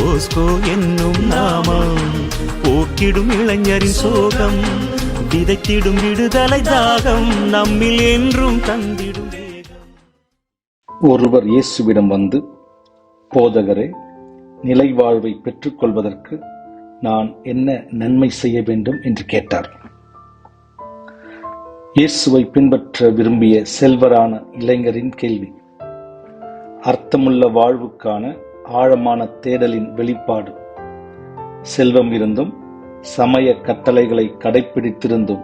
Bosco என்னும் நாமம். போக்கிடும் இளைஞரின் சோகம் விதைத்திடும் விடுதலை தாகம் நம்மில் என்றும் தந்திடும் ஒருவர் இயேசுவிடம் வந்து போதகரே நிலை வாழ்வை பெற்றுக்கொள்வதற்கு நான் என்ன நன்மை செய்ய வேண்டும்? என்று கேட்டார். இயேசுவை பின்பற்ற விரும்பிய செல்வரான இளைஞரின் கேள்வி அர்த்தமுள்ள வாழ்வுக்கான ஆழமான தேடலின் வெளிப்பாடு. செல்வம் இருந்தும் சமய கட்டளைகளை கடைப்பிடித்திருந்தும்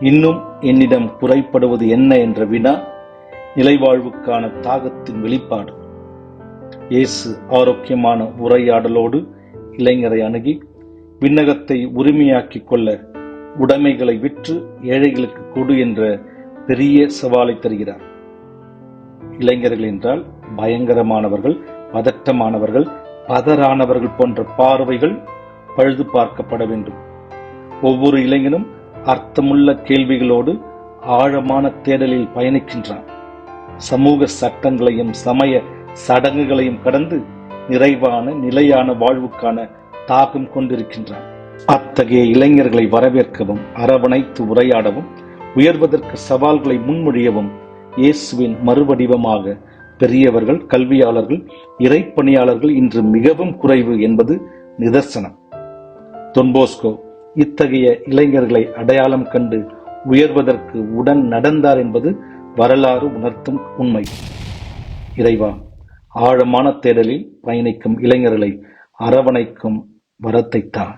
இன்னும் என்னிடம் குறைப்படுவது என்ன என்ற வினா நிலைவாழ்வுக்கான தாகத்தின் வெளிப்பாடு. இயேசு ஆரோக்கியமான உரையாடலோடு இளைஞரை அணுகி விண்ணகத்தை உரிமையாக்கிக் கொள்ள உடைமைகளை விற்று ஏழைகளுக்கு கொடு என்ற பெரிய சவாலை தருகிறார். இளைஞர்கள் என்றால் பயங்கரமானவர்கள் பதட்டமானவர்கள் பதறானவர்கள் போன்ற பார்வைகள் பழுது பார்க்கப்பட வேண்டும். ஒவ்வொரு இளைஞனும் அர்த்தமுள்ள கேள்விகளோடு ஆழமான தேடலில் பயணிக்கின்றான். சமூக சட்டங்களையும் சமய சடங்குகளையும் கடந்து நிறைவான நிலையான வாழ்வுக்கான தாகம் கொண்டிருக்கின்றான். அத்தகைய இளைஞர்களை வரவேற்கவும் அரவணைத்து உரையாடவும் உயர்வதற்கு சவால்களை முன்மொழியவும் இயேசுவின் மறுவடிவமாக பெரியவர்கள் கல்வியாளர்கள் இறைப்பணியாளர்கள் இன்று மிகவும் குறைவு என்பது நிதர்சனம். தொன்போஸ்கோ இத்தகைய இளைஞர்களை அடையாளம் கண்டு உயர்வதற்கு உடன் நடந்தார் என்பது வரலாறு உணர்த்தும் உண்மை. இறைவா ஆழமான தேடலில் பயணிக்கும் இளைஞர்களை அரவணைக்கும் வரத்தைத்தான்